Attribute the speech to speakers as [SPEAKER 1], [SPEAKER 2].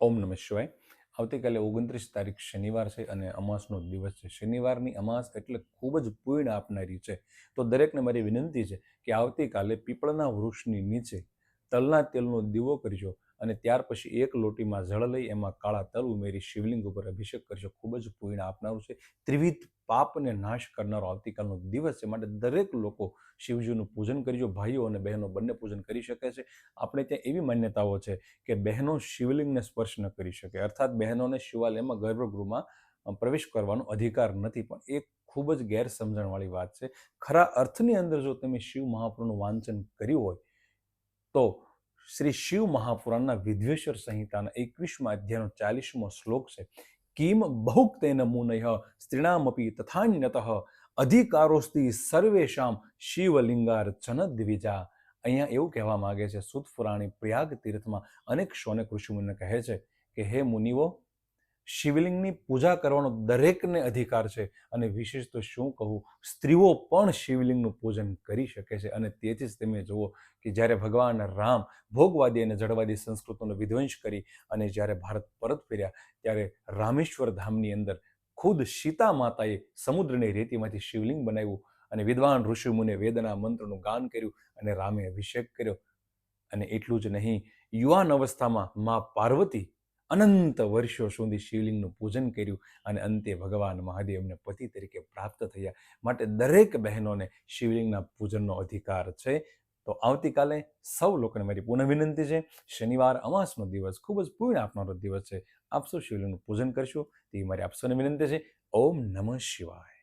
[SPEAKER 1] ઓમ નમઃ શિવાય. આવતીકાલે ઓગણત્રીસ તારીખ શનિવાર છે અને અમાસનો દિવસ છે. શનિવારની અમાસ એટલે ખૂબ જ પૂર્ણ આપનારી છે. તો દરેકને મારી વિનંતી છે કે આવતીકાલે પીપળના વૃક્ષની નીચે તલના તેલનો દીવો કરજો. અને ત્યાર પછી એક લોટીમાં જળ લઈ એમાં કાળા તલ ઉમેરી શિવલિંગ ઉપર અભિષેક કરશો ખૂબ જ પૂર્ણ આપનારું છે. ત્રિવિધ પાપને નાશ કરનારો આવતીકાલનો દિવસ છે. માટે દરેક લોકો શિવજીનું પૂજન કરજો. ભાઈઓ અને બહેનો બંને પૂજન કરી શકે છે. આપણે ત્યાં એવી માન્યતાઓ છે કે બહેનો શિવલિંગને સ્પર્શ ન કરી શકે. અર્થાત બહેનોને શિવાલયમાં ગર્ભગૃહમાં પ્રવેશ કરવાનો અધિકાર નથી. પણ એ ખૂબ જ ગેરસમજણવાળી વાત છે. ખરા અર્થની અંદર જો તમે શિવ મહાપુરાણનું વાંચન કર્યું હોય, તો શ્રી શિવ મહાપુરાણના વિધ્વેશ્વર સંહિતાના એકવીસમાં અધ્યાયનો ચાલીસમો શ્લોક છે. કિમ બહુક્તેન મુનય સ્ત્રીણામપી તથાન્યત, અધિકારોસ્તી સર્વેશામ શિવલિંગાર્ચન દ્વિજા. અહીંયા એવું કહેવા માંગે છે, સુત પુરાણી પ્રયાગ તીર્થમાં અનેક શોનેક ઋષિમુનિને કહે છે કે, હે મુનિઓ શિવલિંગની પૂજા કરવાનો દરેકને અધિકાર છે અને વિશેષ તો શું કહું, સ્ત્રીઓ પણ શિવલિંગનું પૂજન કરી શકે છે અને તેથી જ તમે જુઓ કે જ્યારે ભગવાન રામ ભોગવાદી અને જડવાદી સંસ્કૃતિનો વિધ્વંસ કરી અને જ્યારે ભારત પરત ફર્યા, ત્યારે રામેશ્વર ધામની અંદર ખુદ સીતા માતાએ સમુદ્રની રેતીમાંથી શિવલિંગ બનાવ્યું અને વિદ્વાન ઋષિમુને વેદના મંત્રનું ગાન કર્યું અને રામે અભિષેક કર્યો. અને એટલું જ નહીં, યુવાન અવસ્થામાં મા પાર્વતી અનંત વર્ષો સુધી શિવલિંગનું પૂજન કર્યું અને અંતે ભગવાન મહાદેવને પતિ તરીકે પ્રાપ્ત થયા. માટે દરેક બહેનોને શિવલિંગના પૂજનનો અધિકાર છે. તો આવતીકાલે સૌ લોકોને મારી પુનઃ વિનંતી છે. શનિવાર અમાસનો દિવસ ખૂબ જ પૂર્ણ આપનારો દિવસ છે. આપ શિવલિંગનું પૂજન કરશો. તેવી મારી આપ સૌને વિનંતી છે. ઓમ નમઃ શિવાય.